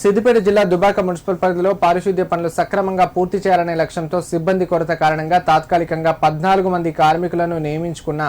సిద్దిపేట జిల్లా దుబాక మున్సిపల్ పరిధిలో పారిశుద్ధ్య పనులు సక్రమంగా పూర్తి చేయాలనే లక్ష్యంతో సిబ్బంది కొరత కారణంగా తాత్కాలికంగా పద్నాలుగు మంది కార్మికులను నియమించుకున్న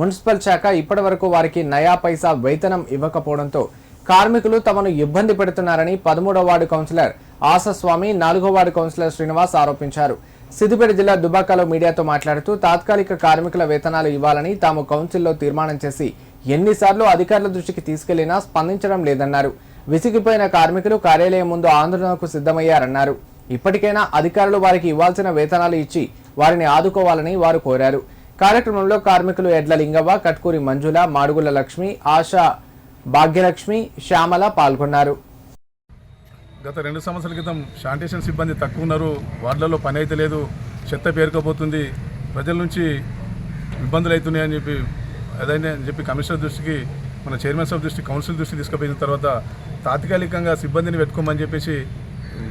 మున్సిపల్ శాఖ ఇప్పటి వరకు వారికి నయా పైసా వేతనం ఇవ్వకపోవడంతో కార్మికులు తమను ఇబ్బంది పెడుతున్నారని పదమూడవ వార్డు కౌన్సిలర్ ఆసస్వామి నాలుగో వార్డు కౌన్సిలర్ శ్రీనివాస్ ఆరోపించారు. సిద్దిపేట జిల్లా దుబాకలో మీడియాతో మాట్లాడుతూ తాత్కాలిక కార్మికుల వేతనాలు ఇవ్వాలని తాము కౌన్సిల్లో తీర్మానం చేసి ఎన్నిసార్లు అధికారుల దృష్టికి తీసుకెళ్ళినా స్పందించడం లేదన్నారు. విసిగిపోయిన కార్మికులు కార్యాలయం ముందు ఆందోళనకు సిద్ధమయ్యారన్నారు. ఇప్పటికైనా అధికారులు వారికి ఇవ్వాల్సిన వేతనాలు ఇచ్చి వారిని ఆదుకోవాలని వారు కోరారు. కార్యక్రమంలో కార్మికులు ఎడ్ల లింగవ్వ కట్కూరి మంజుల మాడుగుల లక్ష్మి ఆశా భాగ్యలక్ష్మి శ్యామల పాల్గొన్నారు. గత రెండు సంవత్సరాల క్రితం శానిటేషన్ సిబ్బంది తక్కువ ఉన్నారు. వార్డులలో పని అయితే లేదు. చెత్త పేరుకోబోతుంది ప్రజల నుంచి ఇబ్బందులు అవుతున్నాయని చెప్పి అదైనా అని చెప్పి కమిషనర్ దృష్టికి మన చైర్మన్ సాబ్ దృష్టి కౌన్సిల్ దృష్టి తీసుకుపోయిన తర్వాత తాత్కాలికంగా సిబ్బందిని పెట్టుకోమని చెప్పేసి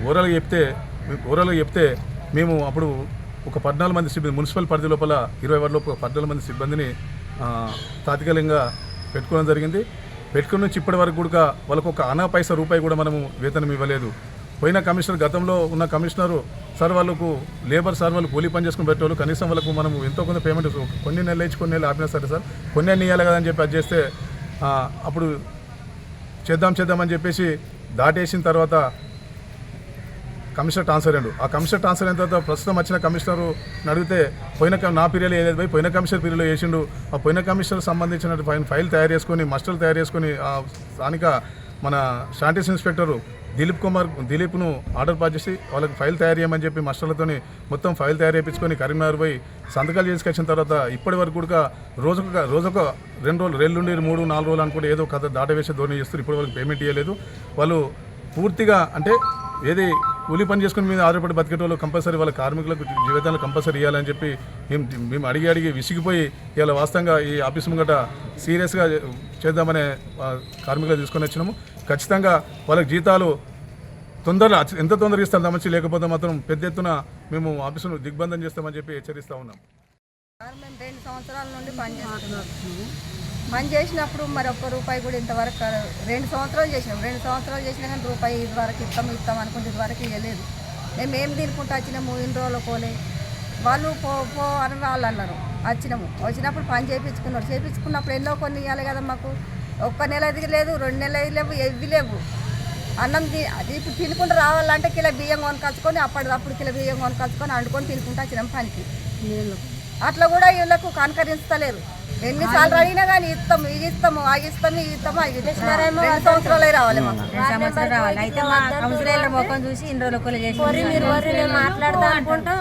ఓరల్గా చెప్తే ఓరల్గా చెప్తే మేము అప్పుడు ఒక పద్నాలుగు మంది సిబ్బంది మున్సిపల్ పరిధి లోపల ఇరవై వారి లోపల పద్నాలుగు మంది సిబ్బందిని తాత్కాలికంగా పెట్టుకోవడం జరిగింది. పెట్టుకున్న నుంచి ఇప్పటి వరకు కూడా వాళ్ళకు ఒక అనా పైసా రూపాయి కూడా మనము వేతనం ఇవ్వలేదు. పోయిన కమిషనర్ గతంలో ఉన్న కమిషనరు సార్ వాళ్ళకు లేబర్ సార్ వాళ్ళు కూలీ పని చేసుకుని పెట్టేవాళ్ళు. కనీసం వాళ్ళకు మనము ఎంతో కొంత పేమెంట్ కొన్ని నెలలు ఇచ్చి కొన్ని నెలలు ఆపినా సరే సార్ కొన్ని నెలలు ఇవ్వాలి కదా అని చెప్పి అది చేస్తే అప్పుడు చేద్దాం చేద్దామని చెప్పేసి దాటేసిన తర్వాత కమిషనర్ ట్రాన్స్ఫర్ అయ్యాడు. ఆ కమిషనర్ ట్రాన్స్ఫర్ అయిన తర్వాత ప్రస్తుతం వచ్చిన కమిషనర్ అడిగితే పోయిన నా పీరియడ్లో ఏదైతే పోయి పోయిన కమిషనర్ పీరియడ్లో వేసిండు ఆ పోయిన కమిషనర్ సంబంధించిన ఫైన్ ఫైల్ తయారు చేసుకొని మస్టర్లు తయారు చేసుకొని స్థానిక మన శానిటేషన్ ఇన్స్పెక్టర్ దిలీప్ కుమార్ దిలీప్ను ఆర్డర్ పాస్ చేసి వాళ్ళకి ఫైల్ తయారు చేయమని చెప్పి మస్టర్లతోని మొత్తం ఫైల్ తయారు చేయించుకొని కరీంనగర్ పోయి సంతకాలు చేసుకొచ్చిన తర్వాత ఇప్పటి వరకు కూడా రోజుకు రోజుకు రెండు రోజులు రెండు నుండి మూడు నాలుగు రోజులు అనుకుంటే ఏదో కథ దాటవేసే ధోరణి చేస్తారు ఇప్పటి వరకు పేమెంట్ ఇవ్వలేదు వాళ్ళు పూర్తిగా అంటే ఏది కూలీ పని చేసుకుని మీద ఆధారపడి బతికేటోళ్ళు కంపల్సరీ వాళ్ళ కార్మికులకు జీవితాలు కంపల్సరీ ఇవ్వాలని చెప్పి మేము మేము అడిగి అడిగి విసిగిపోయి ఇవాళ వాస్తవంగా ఈ ఆఫీస్ ముంగట సీరియస్గా చేద్దామనే కార్మికులు తీసుకొని వచ్చినాము. ఖచ్చితంగా వాళ్ళకి జీతాలు తొందరగా ఎంత తొందరగా ఇస్తాం మంచి లేకపోతే మాత్రం పెద్ద ఎత్తున మేము ఆఫీసును దిగ్బంధం చేస్తామని చెప్పి హెచ్చరిస్తూ ఉన్నాం. మేము రెండు సంవత్సరాల నుండి పనిచేస్తున్నాం మనం పని చేసినప్పుడు మరి ఒక్క రూపాయి కూడా ఇంతవరకు రెండు సంవత్సరాలు చేసినాం. రెండు సంవత్సరాలు చేసినా కానీ రూపాయి ఇది వరకు ఇస్తాం ఇస్తాం అనుకుంటే ఇది వరకు ఇవ్వలేదు మేము ఏం తినుకుంటూ వచ్చినాము? ఇన్ని రోజులు పోలే. వాళ్ళు పో పో అని వాళ్ళు అన్నారు. వచ్చినాము. వచ్చినప్పుడు పని చేయించుకున్నారు చేయించుకున్నప్పుడు ఎన్నో కొన్ని ఇవ్వాలి కదా మాకు. ఒక్క నెల ఇది లేదు రెండు నెలలు లేవు ఎవి లేవు. అన్నం తి- అది ఇప్పుడు తినుకుంటూ రావాలంటే కిలో బియ్యం కొనుకొచ్చుకొని అప్పటిదప్పుడు కిలో బియ్యం కొనుకొచ్చుకొని వండుకొని తినుకుంటూ వచ్చినాం పనికి. నీళ్ళు అట్లా కూడా వీళ్ళకు కనకరిస్తలేరు ఎన్నిసార్లు అడిగినా కానీ ఇస్తాము ఇది ఇస్తాము అది ఇస్తాము ఇది ఇస్తాము అది ఇస్తాము రెండు సంవత్సరాలు రావాలి మాట్లాడతా అనుకుంటాం